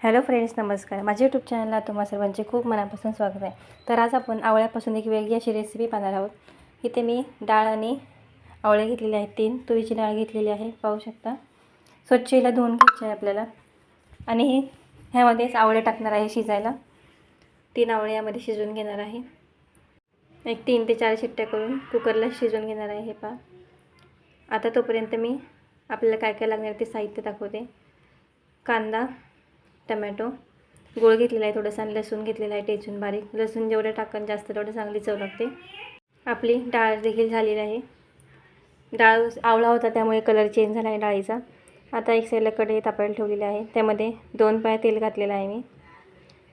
Hello friends नमस्कार. माझ्या YouTube चॅनलला तुम्हा सर्वांचे खूप मनापासून स्वागत आहे. तर आज आपण आवळ्यापासून एक वेगळी अशी रेसिपी पाहणार आहोत. इथे मी डाळ आणि आवळे घेतलेले आहेत तीन. तुरीची डाळ घेतलेली आहे पाहू शकता. स्वच्छ हिला धुवून घ्यायची आहे आपल्याला. आणि हे ह्यामध्येच आवळे टाकणार आहे शिजायला. तीन आवळे यामध्ये शिजवून घेणार आहे. एक तीन ते चार शिट्ट्या करून कुकरला शिजवून घेणार आहे हे पहा. आता तोपर्यंत मी आपल्याला काय काय लागणार ते साहित्य दाखवते. कांदा टमॅटो. गोळ घेतलेला आहे थोडंसं आणि लसूण घेतलेला आहे टेचून बारीक. लसूण जेवढं टाकन जास्त तेवढं चांगली चव लागते. आपली डाळ देखील झालेली आहे. डाळ आवळा होता त्यामुळे कलर चेंज झाला आहे डाळीचा. आता एक साईडला कढई तापायला ठेवलेली आहे. त्यामध्ये दोन पाय तेल घातलेलं आहे मी.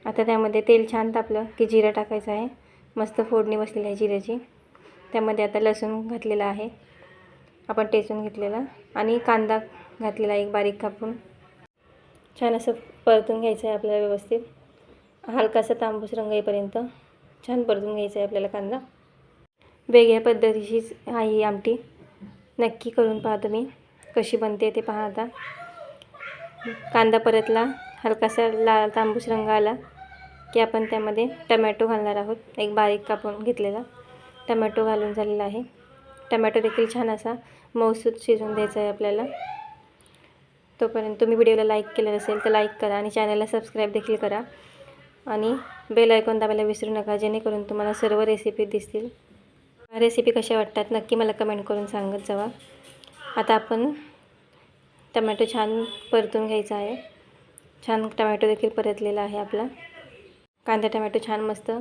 आता त्यामध्ये तेल छान तापलं की जिरं टाकायचं आहे. मस्त फोडणी बसलेली आहे जिऱ्याची. त्यामध्ये आता लसूण घातलेला आहे. आपण टेचून घेतलेला. आणि कांदा घातलेला एक बारीक कापून. छान असं परतून घ्यायचं आहे आपल्याला व्यवस्थित. हलकासा तांबूस रंग येईपर्यंत छान परतून घ्यायचा आहे आपल्याला कांदा. वेगळ्या पद्धतीचीच आहे ही आमटी. नक्की करून पहा तुम्ही कशी बनते ते पहा आता. कांदा परतला हलकासा लाल तांबूस रंग आला की आपण त्यामध्ये टमॅटो घालणार आहोत. एक बारीक कापून घेतलेला टमॅटो घालून झालेला आहे. टमॅटो देखील छान असा मऊसूत शिजवून द्यायचा आहे आपल्याला. तोपर्यंत तुम्ही व्हिडिओला लाईक केलं असेल तर लाईक करा आणि चॅनलला सबस्क्राईब देखील करा. आणि बेल ऐकून दाबायला विसरू नका जेणेकरून तुम्हाला सर्व रेसिपी दिसतील. रेसिपी कशा वाटतात नक्की मला कमेंट करून सांगत जावा. आता आपण टमॅटो छान परतून घ्यायचा आहे. छान टमॅटो देखील परतलेला आहे आपला. कांदा टमॅटो छान मस्त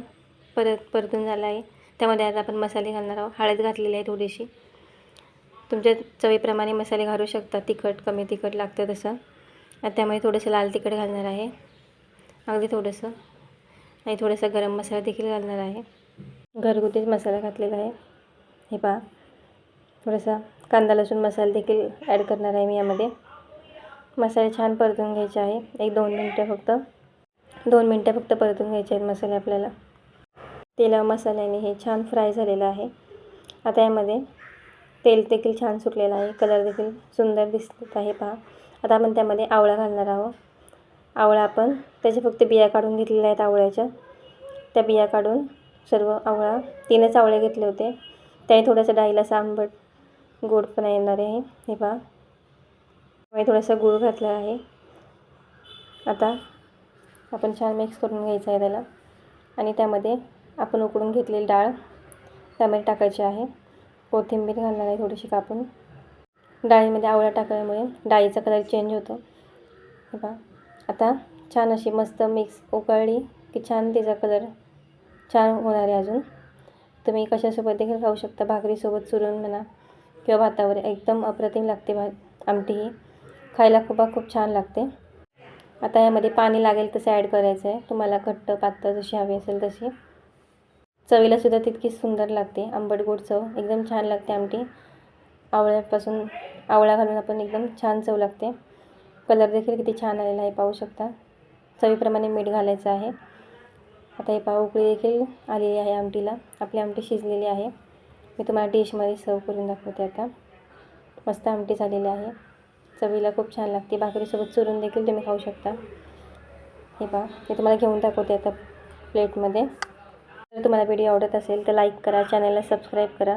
परत परतून झाला आहे. त्यामध्ये आता आपण मसाले घालणार आहोत. हळद घातलेली आहे थोडीशी. तुमच्या चवीप्रमाणे मसाले घालू शकता. तिखट कमी तिखट लागतं तसं. आणि त्यामुळे थोडंसं लाल तिखट घालणार आहे. अगदी थोडंसं. आणि थोडासा गरम मसाला देखील घालणार आहे. घरगुतीच मसाला घातलेला आहे. हे पहा. थोडासा कांदा लसूण मसाला देखील ॲड करणार आहे मी यामध्ये. मसाले छान परतून घ्यायचे आहे. एक दोन मिनटं फक्त. दोन मिनटं फक्त परतून घ्यायचे आहेत मसाले आपल्याला. तेला मसाल्याने हे छान फ्राय झालेलं आहे. आता यामध्ये तेल देखील छान सुटलेलं आहे. कलर देखील सुंदर दिसत आहे पहा. आता आपण त्यामध्ये आवळा घालणार आहोत. आवळा आपण त्याचे फक्त बिया काढून घेतलेल्या आहेत आवळ्याच्या. त्या बिया काढून सर्व आवळा तीनच आवळे घेतले होते. त्याने थोडंसं डाळीला आंबट गोडपणा येणार आहे. हे पहा. त्यामुळे थोडासा गूळ घातला आहे. आता आपण छान मिक्स करून घ्यायचं आहे त्याला. आणि त्यामध्ये आपण उकडून घेतलेली डाळ त्यामध्ये टाकायची आहे. कोथिंबीर घालणार आहे थोडीशी कापून. डाळीमध्ये आवळा टाकल्यामुळे डाळीचा कलर चेंज होतो. हे आता छान अशी मस्त मिक्स उकळली की छान तिचा कलर छान होणार आहे अजून. तुम्ही कशासोबत देखील खाऊ शकता भाकरीसोबत चुरून म्हणा किंवा भातावर. एकदम अप्रतिम लागते भात आमटी ही. खायला खूप खूप छान लागते. आता यामध्ये पाणी लागेल तसं ॲड करायचं आहे तुम्हाला घट्ट पातळ जशी हवी असेल तशी. चवीलासुद्धा तितकीच सुंदर लागते. आंबट गोड चव. एकदम छान लागते आमटी. आवळ्यापासून आवळा घालून आपण एकदम छान चव लागते. कलर देखील किती छान आलेला आहे पाहू शकता. चवीप्रमाणे मीठ घालायचं आहे. आता हे पाव उकळी देखील आलेली आहे आमटीला. आपली आमटी शिजलेली आहे. मी तुम्हाला डिशमध्ये सर्व करून दाखवते आता. मस्त आमटी झालेली आहे. चवीला खूप छान लागते. भाकरीसोबत चुरून देखील तुम्ही खाऊ शकता. हे पहा. मी तुम्हाला घेऊन दाखवते आता प्लेटमध्ये. जर तुम्हाला व्हिडिओ आवडत असेल तर लाईक करा चॅनलला सबस्क्राईब करा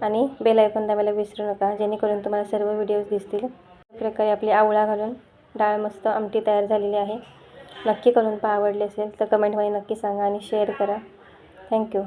आणि बेल आयकॉन दाबायला विसरू नका जेणेकरून तुम्हाला सर्व व्हिडिओज दिसतील. प्रकारे आपली आवळा घालून डाळ मस्त आमटी तयार झालेली आहे. नक्की करून पहा आवडले असेल तर कमेंटमध्ये नक्की सांगा आणि शेअर करा. थँक्यू.